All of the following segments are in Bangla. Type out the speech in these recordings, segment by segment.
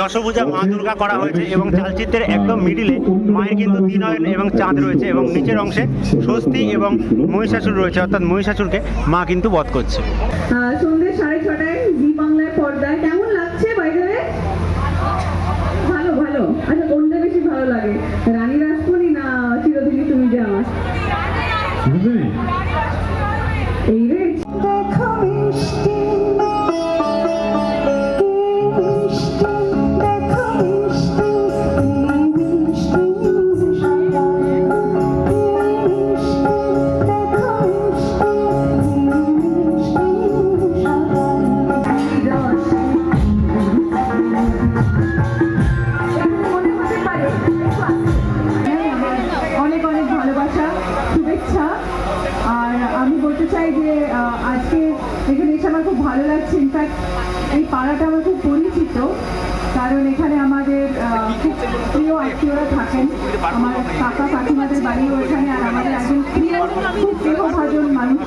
দশভূজা মা দুর্গা করা হয়েছে এবং চালচিত্রের একদম মিডিলে মায়ের কিন্তু তিনয়ন এবং চাঁদ রয়েছে এবং নিচের অংশে স্বস্তি এবং মহিষাসুর রয়েছে, অর্থাৎ মহিষাসুরকে মা কিন্তু বধ করছে। সন্ধ্যে সাড়ে ছটায় জি বাংলার পর্দায়। কেমন লাগছে বাইরে ভালো ভালো। আচ্ছা কোনটা বেশি ভালো লাগে? রানী এই পাড়াটা আমার খুব পরিচিত কারণ এখানে আমাদের আহ, খুব প্রিয় আত্মীয়রা থাকেন। আমার কাকা কাকিমাদের বাড়িও এখানে আর আমাদের একজন প্রিয় খুব প্রিয়ভাজন মানুষ।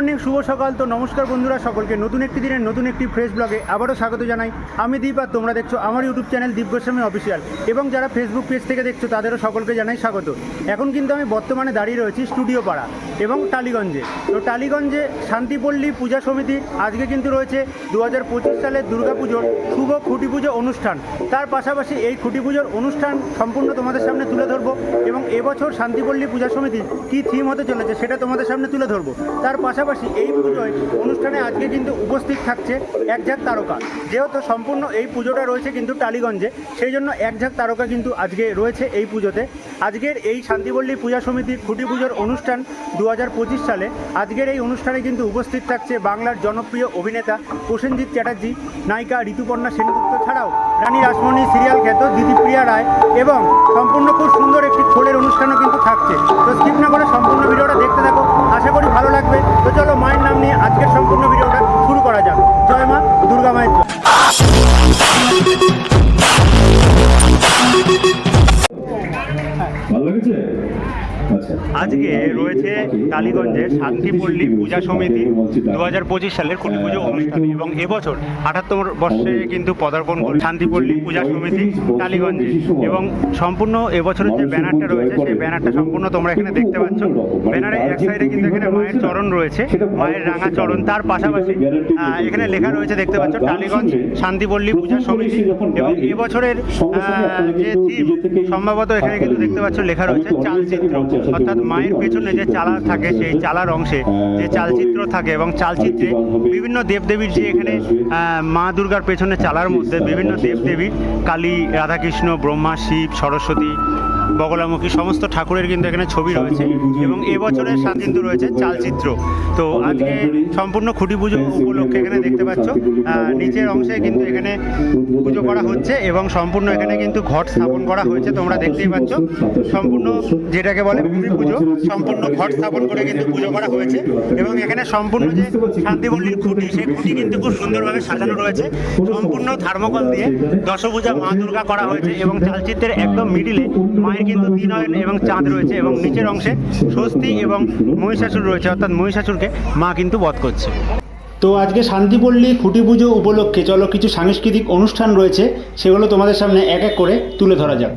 মর্নিং, শুভ সকাল। তো নমস্কার বন্ধুরা, সকলকে নতুন একটি দিনের নতুন একটি ফ্রেশ ব্লগে আবারও স্বাগত জানাই। আমি দীপ আর তোমরা দেখছ আমার YouTube channel Deep Goswami official এবং যারা ফেসবুক পেজ থেকে দেখছ, তাদেরও সকলকে জানাই স্বাগত। এখন কিন্তু আমি বর্তমানে দাঁড়িয়ে রয়েছি স্টুডিও পাড়া এবং টালিগঞ্জে। তো টালিগঞ্জে শান্তিপল্লী পূজা সমিতি আজকে কিন্তু রয়েছে দু হাজার পঁচিশ সালের দুর্গাপুজোর শুভ খুঁটি পুজো অনুষ্ঠান। তার পাশাপাশি এই খুঁটি পুজোর অনুষ্ঠান সম্পূর্ণ তোমাদের সামনে তুলে ধরবো এবং এবছর শান্তিপল্লী পূজা সমিতি কী থিম হতে চলেছে সেটা তোমাদের সামনে তুলে ধরবো। তার পাশাপাশি এই পুজোয় অনুষ্ঠানে আজকে কিন্তু উপস্থিত থাকছে এক ঝাঁক তারকা। যেহেতু সম্পূর্ণ এই পুজোটা রয়েছে কিন্তু টালিগঞ্জে, সেই জন্য এক ঝাঁক তারকা কিন্তু আজকে রয়েছে এই পুজোতে। আজকের এই শান্তিপল্লী পূজা সমিতির খুঁটি পুজোর অনুষ্ঠান দু হাজার পঁচিশ সালে। আজকের এই অনুষ্ঠানে কিন্তু উপস্থিত থাকছে বাংলার জনপ্রিয় অভিনেতা প্রসেনজিৎ চ্যাটার্জি, নায়িকা ঋতুপর্ণা সেনগুপ্ত ছাড়াও রানী রাসমণি সিরিয়াল খ্যাত দিদিপ্রিয়া রায় এবং সম্পূর্ণ খুব সুন্দর একটি খোলের অনুষ্ঠানও কিন্তু থাকছে। তো স্কিপ না করে সম্পূর্ণ ভিডিওটা দেখতে থাকো। আশা করি ভালো লাগবে। তো চলো মায়ের নাম নিয়ে আজকের সম্পূর্ণ ভিডিওটা শুরু করা যাক। জয় মা দুর্গা মায়ের আজকে রয়েছে টালিগঞ্জে শান্তিপল্লী পূজা সমিতি দু হাজার পঁচিশ সালের খুঁটি পুজো অনুষ্ঠান এবং এবছর আঠাত্তর বর্ষে কিন্তু পদার্পণ করে শান্তিপল্লী পূজা সমিতি টালিগঞ্জে এবং সম্পূর্ণ এবছরের যে ব্যানারটা রয়েছে, সেই ব্যানারটা সম্পূর্ণ তোমরা এখানে দেখতে পাচ্ছ। ব্যানারের এক সাইডে কিন্তু এখানে মায়ের চরণ রয়েছে, মায়ের রাঙা চরণ। তার পাশাপাশি এখানে লেখা রয়েছে, দেখতে পাচ্ছ টালিগঞ্জ শান্তিপল্লী পূজা সমিতি। এবং এবছরের যে থিম সম্ভবত এখানে কিন্তু দেখতে পাচ্ছ, লেখা রয়েছে, চালচিত্র। অর্থাৎ মায়ের পেছনে যে চালা থাকে, সেই চালার অংশে যে চালচিত্র থাকে এবং চালচিত্রে বিভিন্ন দেবদেবীর যে এখানে মা দুর্গার পেছনে চালার মধ্যে বিভিন্ন দেবদেবী, কালী, রাধাকৃষ্ণ, ব্রহ্মা, শিব, সরস্বতী বগলামুখী সমস্ত ঠাকুরের কিন্তু এখানে ছবি রয়েছে এবং এবছরের কিন্তু রয়েছে চালচিত্র। তো আজকে সম্পূর্ণ খুঁটি পুজো উপলক্ষে এখানে দেখতে পাচ্ছ। নিচের অংশে কিন্তু এখানে পুজো করা হচ্ছে এবং সম্পূর্ণ এখানে কিন্তু ঘট স্থাপন করা হয়েছে তোমরা দেখতেই পাচ্ছ। সম্পূর্ণ যেটাকে বলে ভূমি পুজো সম্পূর্ণ ঘট স্থাপন করে কিন্তু পুজো করা হয়েছে এবং এখানে সম্পূর্ণ যে শান্তিপল্লীর খুঁটি সেই খুঁটি কিন্তু খুব সুন্দরভাবে সাজানো রয়েছে। সম্পূর্ণ থার্মোকল দিয়ে দশভূজা মা দুর্গা করা হয়েছে এবং চালচিত্রের একদম মিডিলে মায়ের কিন্তু দিনয়ন এবং চাঁদ রয়েছে এবং নিচের অংশে স্বস্তি এবং মহিষাসুর রয়েছে, অর্থাৎ মহিষাসুরকে মা কিন্তু বধ করছে। তো আজকে শান্তিপল্লী খুঁটি পুজো উপলক্ষে, চলো কিছু সাংস্কৃতিক অনুষ্ঠান রয়েছে, সেগুলো তোমাদের সামনে এক এক করে তুলে ধরা যাক।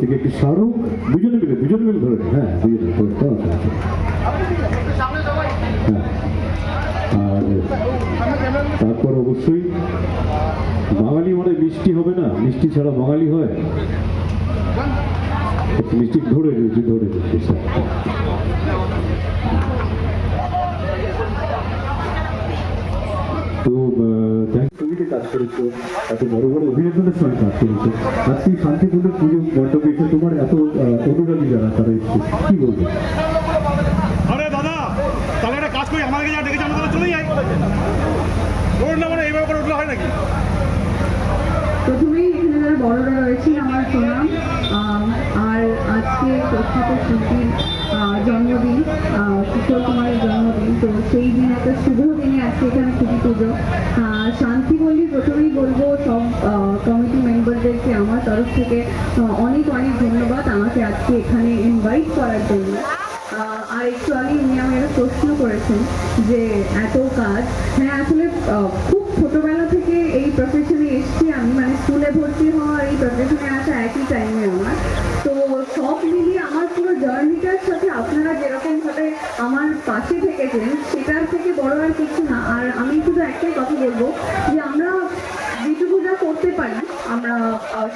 থেকে একটি স্মারক, দুজনে মিলে দুজনে মিলে ধরে হ্যাঁ দুজনে। হ্যাঁ। আর তারপর অবশ্যই বাঙালি মানে মিষ্টি হবে না? মিষ্টি ছাড়া বাঙালি হয়? মিষ্টি ধরে রয়েছে ধরে রয়েছে স্যার তো থ্যাংক ছবিতে কাজ করেছ এত বড় বড় অভিনেতাদের সঙ্গে কাজ করেছ। আজকে এই শান্তিপূর্ণ পুজো মণ্ডপে এসে তোমার এত অনুরাগী যারা তারা এসছে। কি বলবে? আরে দাদা তাহলে একটা কাজ করি আমাদেরকে যা দেখেছি আমরা তাহলে চলেই যাই ওর না মানে এইভাবে করে উঠলে হয় নাকি? প্রথমেই এখানে যারা বড়রা রয়েছেন আমার প্রণাম। আর আজকে প্রখ্যাত শিল্পীর জন্মদিন কিশোর কুমারের জন্মদিন। তো সেই দিন একটা শুভ দিনে আজকে এখানে খুবই পুজো। শান্তি বললি প্রথমেই বলব, সব কমিটি মেম্বারদেরকে আমার তরফ থেকে অনেক অনেক ধন্যবাদ আমাকে আজকে এখানে ইনভাইট করার জন্য। আর একটু আমাকে প্রশ্ন করেছেন যে এত কাজ হ্যাঁ আসলে খুব ছোটবেলা থেকে এই প্রফেশনে এসেছি আমি মানে স্কুলে ভর্তি হওয়া, এই প্রফেশনে আসা একই টাইমে আমার। তো সব মিলিয়ে আমার পুরো জার্নিটার সাথে আপনারা যেরকম ভাবে আমার পাশে থেকেছেন, সেটার থেকে বড় আর কিছু না। আর আমি শুধু একটাই কথা বলব যে আমরা যেটুকু যা করতে পারি, আমরা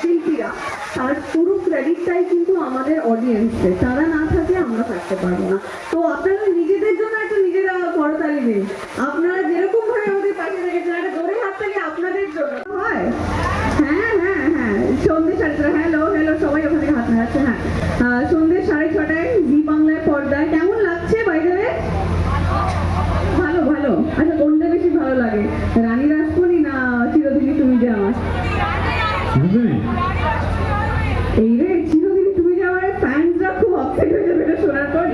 শিল্পীরা তার পুরো ক্রেডিটটাই কিন্তু আমাদের অডিয়েন্সদের তারা না থাকলে আমরা থাকতে পারব না। তো আপনারা নিজেদের জন্য একটা নিজেরা করতালি দিন। আপনারা যেরকম ভাবে আমাদের পাশে থেকেছেন একটা জোরে হাত থেকে আপনাদের জন্য। হয়। হ্যাঁ হ্যাঁ হ্যাঁ। হ্যালো সবাই ওখানে হ্যাঁ। সাড়ে ছটায় পর্দায়। কেমন লাগছে বাইরে ভালো ভালো। আচ্ছা বেশি ভালো লাগে? রানী রাসমণি না চিরদিনই তুমি যে আমার এই রে চিরদিনই তুমি যে আমার ফ্যান্সরা খুব আপসেট হয়ে যাবে এটা শোনার পর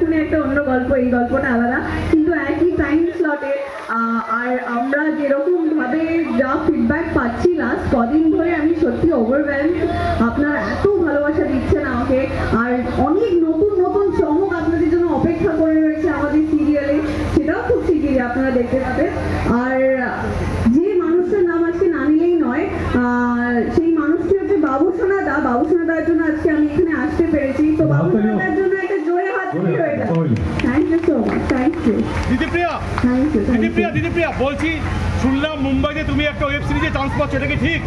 শুনে একটা অন্য গল্প এই গল্পটা আলাদা কিন্তু একই টাইম স্লটে আর আমরা যেরকম ভাবে যা ফিডব্যাক পাচ্ছি লাস্ট কদিন ধরে আমি সত্যি ওভারওয়েলম আপনারা এত ভালোবাসা দিচ্ছেন আমাকে। আর অনেক নতুন নতুন চমক আপনাদের জন্য অপেক্ষা করে রয়েছে আমাদের সিরিয়ালে সেটাও খুব শিগগিরই আপনারা দেখতে পাবেন। আর যে মানুষটার নাম আজকে না নিলেই নয় আহ, সেই মানুষটি হচ্ছে বাবুসোনা দা। বাবুসোনা দার জন্য আজকে আমি এখানে আসতে পেরেছি। তো বাবুসোনা দার জন্য একটা জোরে হাত হয়ে যায় সবাই। Thank you so much thank you Didipriya! Thank you thank Didipriya Didipriya বলছি শুনলাম মুম্বাইতে তুমি একটা ওয়েব সিরিজে চান্স পাচ্ছ এটা কি ঠিক?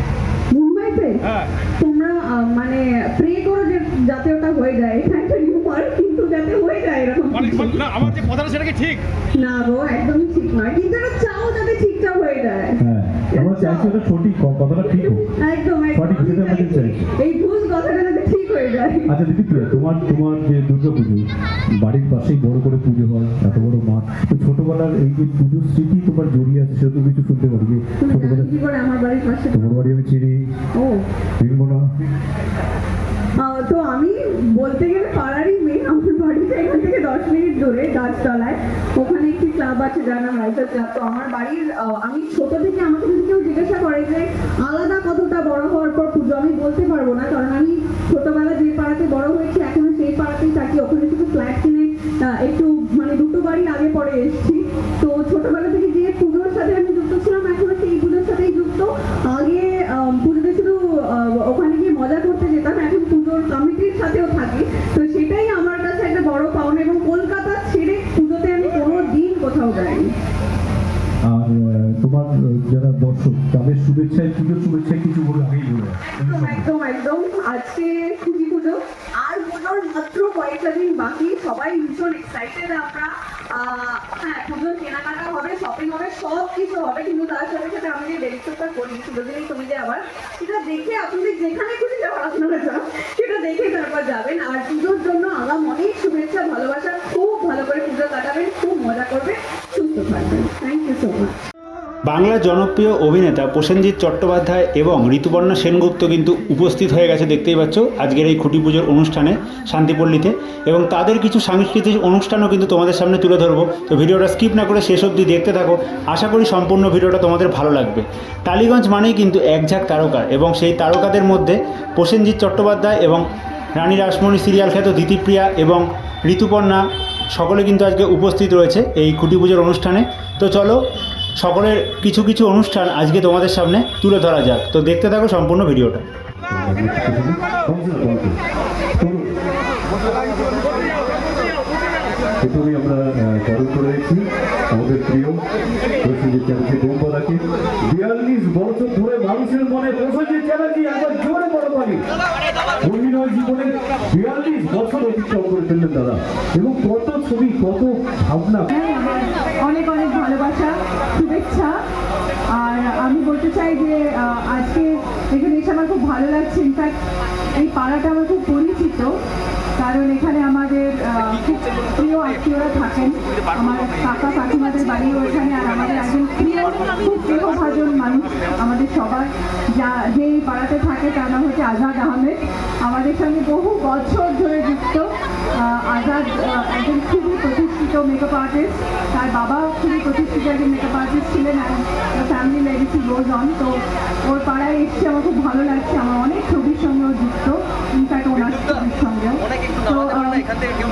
মুম্বাইতে? হ্যাঁ। তোমরা মানে প্রে করো যে যাতে ওটা হয়ে যায়। এটা একটা রিউমার কিন্তু যাতে হয়ে যায় এরকম মানে কিছু। মানে- না আমার যে কথাটা সেটা কি ঠিক? না গো একদমই ঠিক নয়। কিন্তু এটা চাও যাতে ঠিকঠাক হয়ে যায়। হ্যাঁ আমরা চাইছি ওটা সঠিক কথাটা ঠিক হোক। একদম সঠিক আমাদের। এই ভুল কথাটা আচ্ছা দিদি তোমার তোমার যে দুর্গা পুজো বাড়ির পাশেই বড় করে পুজো হয় এত বড় মাঠ তো ছোটবেলার এই যে পুজোর স্মৃতি তোমার জড়িয়ে আছে সেটা তো কিছু শুনতে পারি যে তুমি জানো ছোটবেলায় কি করে আমার বাড়ির পাশে তোমার বাড়ি আমি চিনি ও। চিনবো না তো আমি বলতে গেলে পাড়ারই মেয়ে আমার বাড়িতে এখান থেকে দশ মিনিট দূরে গাছতলায়। ওখানে একটি ক্লাব আছে যার নাম রাইটার ক্লাব তো আমার বাড়ির আমি ছোট থেকে আমাকে যদি কেউ জিজ্ঞাসা করে যে আলাদা কতটা বড় হওয়ার পর পুজো, আমি বলতে পারব না। কারণ আমি ছোটবেলা যে পাড়াতে বড় হয়েছি, এখনও সেই পাড়াতেই থাকি। ওখানে শুধু ফ্ল্যাট কিনে একটু মানে দুটো বাড়ি আগে পরে এসেছি। তো ছোটবেলা থেকে যে পুজোর সাথে আমি যুক্ত ছিলাম, এখনও সেই পুজোর সাথেই যুক্ত। আগে পুজোতে শুধু ওখানে গিয়ে মজা করতে যেতাম, এখন পুজোর কমিটির সাথেও থাকি। তো সেটাই আহ, তোমার যারা দর্শক তাদের শুভেচ্ছায় পুজোর শুভেচ্ছায় কিছু বলে আগেই বলে একদম একদম আজকে খুবই পুজো। আর পুজোর মাত্র কয়েকটা দিন বাকি। সবাই ভীষণ এক্সাইটেড আমরা হ্যাঁ পুজোর কেনাকাটা হবে শপিং হবে সব কিছু হবে। কিন্তু তার সাথে সাথে আমি যে রেজিস্টারটা করি সুযোগেই তুমি যে আবার সেটা দেখে আপনাদের যেখানে খুশি যাওয়ার আপনারা যান সেটা দেখে তারপর যাবেন। আর পুজোর জন্য আগাম অনেক শুভেচ্ছা ভালোবাসা। খুব ভালো করে পুজো কাটাবেন খুব মজা করবেন সুস্থ থাকবেন। থ্যাংক ইউ সো মাচ বাংলার জনপ্রিয় অভিনেতা প্রসেনজিৎ চট্টোপাধ্যায় এবং ঋতুপর্ণা সেনগুপ্ত কিন্তু উপস্থিত হয়ে গেছে, দেখতেই পাচ্ছ। আজকের এই খুঁটি পুজোর অনুষ্ঠানে, শান্তিপল্লীতে। এবং তাদের কিছু সাংস্কৃতিক অনুষ্ঠানও কিন্তু তোমাদের সামনে তুলে ধরবো। তো ভিডিওটা স্কিপ না করে শেষ অবধি দেখতে থাকো। আশা করি সম্পূর্ণ ভিডিওটা তোমাদের ভালো লাগবে। টালিগঞ্জ মানেই কিন্তু একঝাক তারকা এবং সেই তারকাদের মধ্যে প্রসেনজিৎ চট্টোপাধ্যায় এবং রানী রাসমণি সিরিয়াল খ্যাত দিতিপ্রিয়া এবং ঋতুপর্ণা সকলে কিন্তু আজকে উপস্থিত রয়েছে এই খুঁটি পুজোর অনুষ্ঠানে। তো চলো সকলের কিছু কিছু অনুষ্ঠান আজকে তোমাদের সামনে তুলে ধরা যাক। তো দেখতে থাকো সম্পূর্ণ ভিডিওটা। আমরা আমাদের প্রিয় প্রসেনজিৎ চ্যাটার্জি বোম্বাদাকে বিয়াল্লিশ বছর ধরে মানুষের মনে প্রসেনজিৎ চ্যাটার্জি একবার জোরে বড় পারি অভিনয় জীবনে বিয়াল্লিশ বছর অতিক্রম করে ফেললেন দাদা। এবং কত ছবি, কত ভাবনা। অনেক অনেক ভালোবাসা, শুভেচ্ছা। আর আমি বলতে চাই যে আজকে এখানে এসে আমার খুব ভালো লাগছে। ইনফ্যাক্ট এই পাড়াটা আমার খুব পরিচিত। কারণ এখানে আমাদের প্রিয় আত্মীয়রা থাকেন। আমার কাকা কাকিমাদের বাড়িও এখানে, আর আমাদের একজন প্রিয় খুব প্রিয়ভাজন মানুষ আমাদের সবার। যা, যে এই পাড়াতে থাকে, তার নাম হচ্ছে আজাদ আহমেদ। আমাদের সঙ্গে বহু বছর ধরে যুক্ত। আজাদ একজন খুবই প্রতিষ্ঠিত মেকআপ আর্টিস্ট তার বাবা খুবই প্রতিষ্ঠিত একজন মেকআপ আর্টিস্ট ছিলেন এখন ফ্যামিলি লেগেসি রোজ অন তো ওর পাড়ায় এসছে আমার খুব ভালো লাগছে। আমার অনেক ছবির সঙ্গেও যুক্ত ইনফ্যাক্ট ওনার ছবির সঙ্গেও তো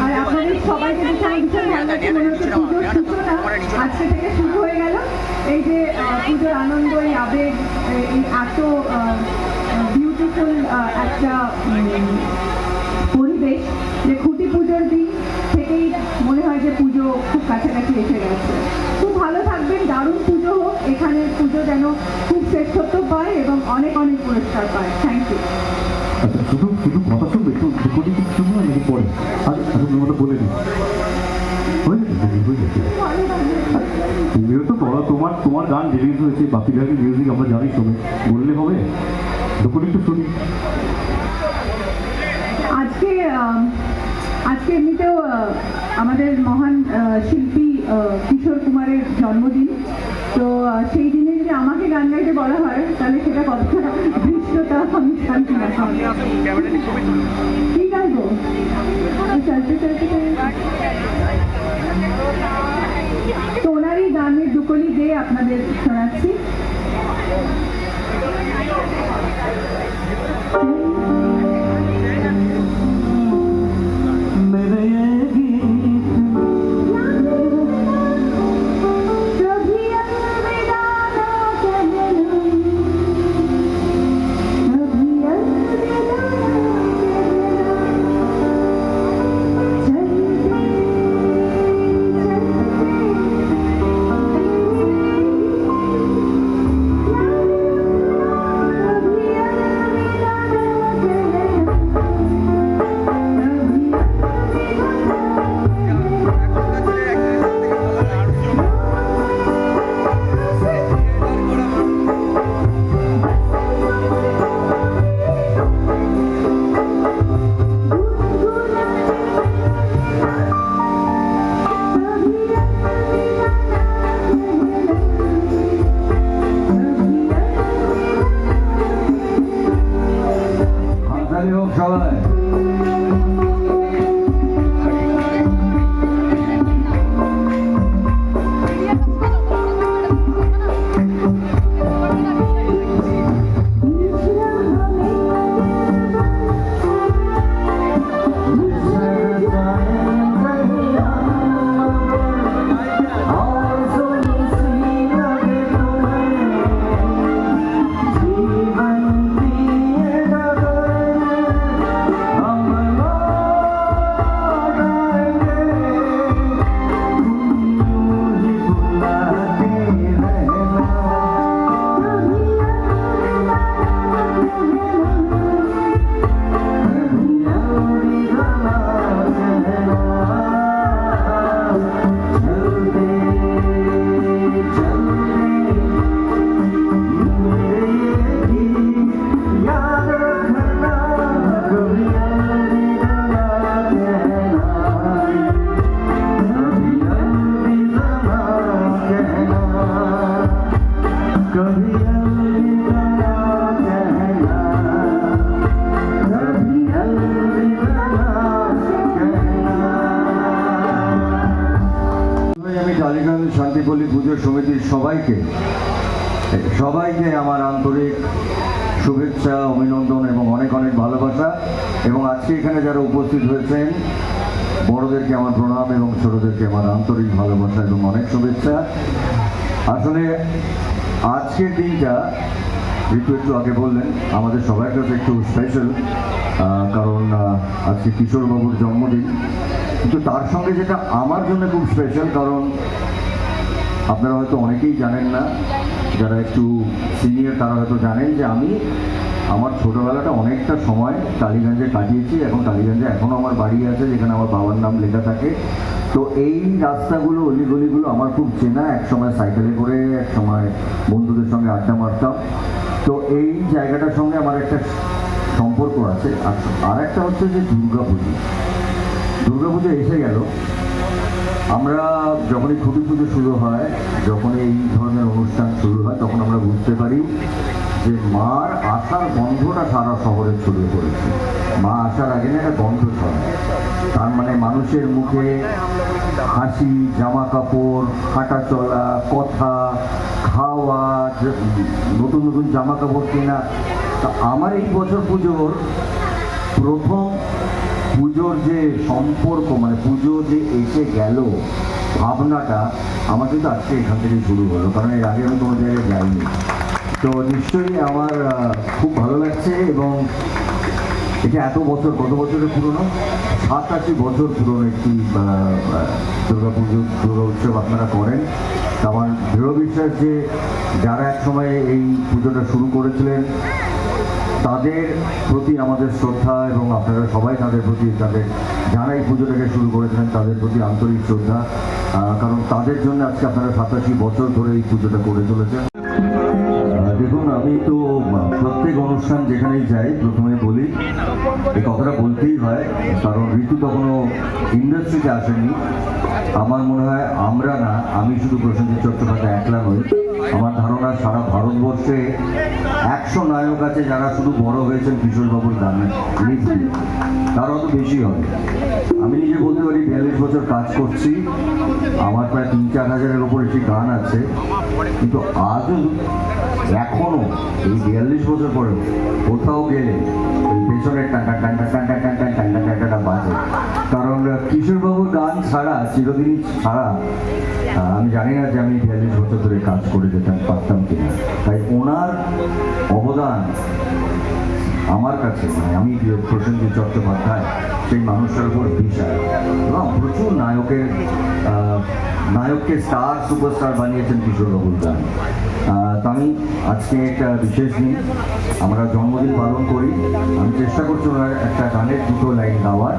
আর আপনাদের সবাইকে দেখে আমার ভীষণ ভালো লাগছে মনে হচ্ছে পুজোর সূচনা আজকে থেকে শুরু হয়ে গেল। এই যে পুজোর আনন্দ এই আবেগ এই এত বিউটিফুল একটা পরিবেশ যে খুঁটি পুজোর দিন থেকেই যে পুজো খুব কাছাকাছি এসে গেছে। খুব ভালো থাকবেন দারুণ পুজো হোক এখানের পুজো যেন খুব শ্রেষ্ঠত্ব পায় এবং অনেক অনেক পুরস্কার পায়। থ্যাংক ইউ আচ্ছা শুধু শুধু কথা শুনবে একটু রেকর্ডিং শুনব না নাকি পরে? আর আচ্ছা তুমি আমাকে বলে তুমিও তো বলো তোমার তোমার গান রিলিজ হয়েছে বাকি গানের মিউজিক আমরা জানি সবাই। বললে হবে? রেকর্ডিং একটু শুনি। আজকে আজকে এমনিতেও আমাদের মহান শিল্পী কিশোর কুমারের জন্মদিন। তো সেই দিনে যদি আমাকে গান গাইতে বলা হয়, তাহলে সেটা কতটা দৃশ্যতা আমি শান্তি না। কি গাইবো? তো ওনারই গানের দুকলি দিয়ে আপনাদের শোনাচ্ছি। সবাইকে সবাইকে আমার আন্তরিক শুভেচ্ছা, অভিনন্দন এবং অনেক অনেক ভালোবাসা। এবং আজকে এখানে যারা উপস্থিত হয়েছেন, বড়দেরকে আমার প্রণাম এবং ছোটদেরকে আমার আন্তরিক ভালোবাসা এবং অনেক শুভেচ্ছা। আসলে আজকের দিনটা ঋতু একটু আগে বললেন, আমাদের সবার কাছে একটু স্পেশাল কারণ আজকে কিশোরবাবুর জন্মদিন। কিন্তু তার সঙ্গে যেটা আমার জন্য খুব স্পেশাল কারণ আপনারা হয়তো অনেকেই জানেন না, যারা একটু সিনিয়র তারা হয়তো জানেন যে আমি আমার ছোটোবেলাটা অনেকটা সময় টালিগঞ্জে কাটিয়েছি, এখন টালিগঞ্জে এখনও আমার বাড়ি আছে, যেখানে আমার বাবার নাম লেখা থাকে। তো এই রাস্তাগুলো, অলিগলিগুলো আমার খুব চেনা এক সময় সাইকেলে করে এক সময় বন্ধুদের সঙ্গে আড্ডা মারতাম। তো এই জায়গাটার সঙ্গে আমার একটা সম্পর্ক আছে। আর একটা হচ্ছে যে দুর্গা পুজো দুর্গা এসে গেল। আমরা যখনই খুঁটি পুজো শুরু হয় যখন এই ধরনের অনুষ্ঠান শুরু হয়, তখন আমরা বুঝতে পারি যে মার আসার গন্ধটা সারা শহরে ছড়িয়ে পড়েছে। মা আসার আগে না একটা গন্ধ ছড়ায়। তার মানে মানুষের মুখে হাসি জামা কাপড় হাঁটা চলা কথা, খাওয়া নতুন নতুন জামা কাপড় কেনা। তা আমার এই বছর পুজোর প্রথম পুজোর যে সম্পর্ক মানে পুজো যে এসে গেল, ভাবনাটা আমার কিন্তু আজকে এখান থেকে শুরু হলো, কারণ এর আগে আমি কোনো জায়গায় যাইনি। তো নিশ্চয়ই আমার খুব ভালো লাগছে এবং এটা এত বছর, কত বছরের পুরনো? সাতাশি বছর পুরনো একটি দুর্গা পুজো, দুর্গা উৎসব আপনারা করেন। আমার দৃঢ় বিশ্বাস যে যারা এক সময় এই পুজোটা শুরু করেছিলেন তাদের প্রতি আমাদের শ্রদ্ধা এবং আপনারা সবাই তাদের প্রতি তাদের যারা এই পুজোটাকে শুরু করেছিলেন, তাদের প্রতি আন্তরিক শ্রদ্ধা। কারণ তাদের জন্য আজকে আপনারা সাতাশি বছর ধরে এই পুজোটা করে চলেছেন। দেখুন, আমি তো প্রত্যেক অনুষ্ঠান যেখানেই যাই, প্রথমে বলি এই কথাটা বলতেই হয়, কারণ ঋতু তখনও ইন্ডাস্ট্রিতে আসেনি। আমার মনে হয় আমরা না, আমি শুধু প্রসেনজিৎ চট্টোপাধ্যায় একলা নই। আমার ধারণা সারা ভারতবর্ষে একশো নায়ক আছে যারা শুধু বড় হয়েছেন কিশোরবাবুর গানে। লিখ তার অত বেশি হবে। আমি নিজে বলতে পারি, বিয়াল্লিশ বছর কাজ করছি। আমার প্রায় তিন চার হাজারের ওপর একটি গান আছে। কিন্তু আজও এখনও এই বিয়াল্লিশ বছর পরেও কোথাও গেলে পেছনের টাকা টাকা টাকা টাকা টাকা টাকাটা বাজে। কিশোরবাবুর গান ছাড়া, চিরদিনই ছাড়া আমি জানি না যে আমি বিয়াল্লিশ বছর ধরে কাজ করে যেতাম, পারতাম কিনা। তাই ওনার অবদান আমার কাছে মানে আমি প্রসেনজিৎ চট্টোপাধ্যায়, সেই মানুষটার উপর বিশাল। এবং প্রচুর নায়কের নায়ককে স্টার সুপারস্টার বানিয়েছেন কিশোর বাবুর গান তো আমি আজকে একটা বিশেষ দিন, আমরা জন্মদিন পালন করি। আমি চেষ্টা করছি ওনার একটা গানের দুটো লাইন গাওয়ার।